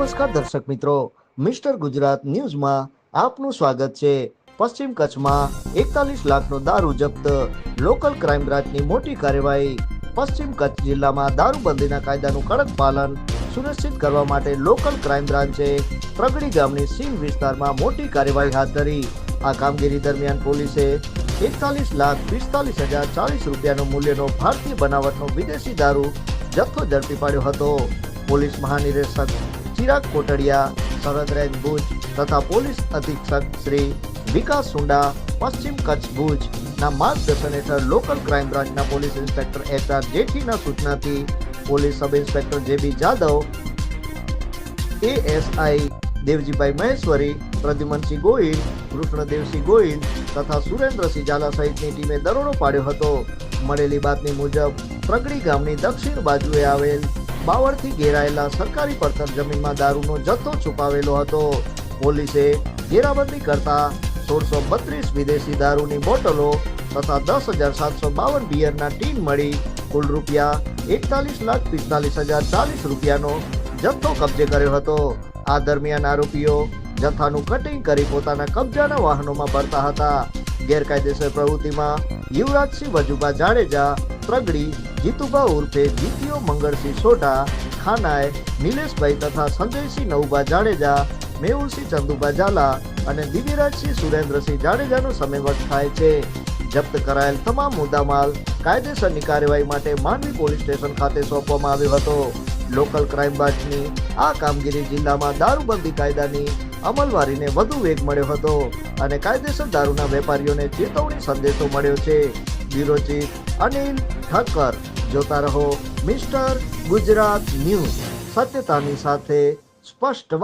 નમસ્કાર દર્શક મિત્રો. મિસ્ટર ગુજરાત ન્યૂઝમાં આપનું સ્વાગત છે. પશ્ચિમ કચ્છમાં એકતાલીસ લાખનો દારૂ જપ્ત. લોકલ ક્રાઇમ બ્રાન્ચની મોટી કાર્યવાહી. પશ્ચિમ કચ્છ જિલ્લામાં દારૂબંધીના કાયદાનું કડક પાલન સુનિશ્ચિત કરવા માટે લોકલ ક્રાઇમ બ્રાન્ચે પ્રગડી ગામની સિંહ વિસ્તારમાં મોટી કાર્યવાહી હાથ ધરી. આ કામગીરી દરમિયાન પોલીસે એકતાલીસ લાખ પિસ્તાલીસ હજાર ચાલીસ રૂપિયાનો મૂલ્યનો ભારતીય બનાવટનો વિદેશી દારૂ જથ્થો ઝડપી પાડ્યો હતો. પોલીસ મહાનિદેશક ચિરાગ કોટડિયા સરહદ રેન્જ ભુજ તથા પોલીસ અધિક્ષક શ્રી વિકાસ સુંડા, પશ્ચિમ કચ્છ ભુજ ના માર્ગદર્શન હેઠળ લોકલ ક્રાઇમ બ્રાન્ચના પોલીસ ઇન્સ્પેક્ટર એચ આર જેઠીના સૂચનાથી police sub inspector J B Jadav, ASI Devjibhai Maheshwari, Pradyumansinh Gohil, Krishnadevsinh Gohil તથા સુરેન્દ્રસિંહ ઝાલા સહિતની ટીમે દરોડો પાડ્યો હતો. મળેલી બાતમી મુજબ, પ્રગડી ગામની દક્ષિણ બાજુએ આવેલ બાવળથી ઘેરાયેલા સરકારી પડતર જમીનમાં દારૂનો જથ્થો છુપાવેલો હતો. પોલીસે ઘેરાબંધી કરતા સોળસો બત્રીસ વિદેશી દારૂની બોટલો તથા દસ હજાર સાતસો બાવન બિયરના ટીન મળી કુલ રૂપિયા એકતાલીસ લાખ પિસ્તાલીસ હજાર ચાલીસ રૂપિયાનો જથ્થો કબજે કર્યો હતો. આ દરમિયાન આરોપીઓ જથ્થાનું કટિંગ કરી પોતાના કબજાના વાહનોમાં ભરતા હતા. ગેરકાયદેસર પ્રવૃત્તિમાં યુવરાજસિંહ વજુભા જાડેજા પ્રગડી જીતુભા ઉર્ફે જીતીઓ મંગળસિંહ સોઢા, ખાનાએ નિલેશભાઈ તથા સંજયસિંહ નવુભા જાડેજા, મેહુલસિંહ ચંદુભા ઝાલા અને દિવ્યરાજસિંહ સુરેન્દ્રસિંહ જાડેજાનો સમયવટ થાય છે. જપ્ત કરાયેલ તમામ મુદ્દામાલ કાયદેસરની કાર્યવાહી માટે માંડવી પોલીસ સ્ટેશન ખાતે સોંપવામાં આવ્યો હતો. લોકલ ક્રાઇમ બ્રાન્ચની આ કામગીરી જિલ્લામાં દારૂબંધી કાયદાની અમલવારીને વધુ વેગ મળ્યો હતો અને કાયદેસર દારૂના વેપારીઓને ચેતવણી સંદેશો મળ્યો છે. બ્યુરો અનિલ ઠક્કર. જોતા રહો મિસ્ટર ગુજરાત ન્યૂઝ. સત્યતાની સાથે સ્પષ્ટ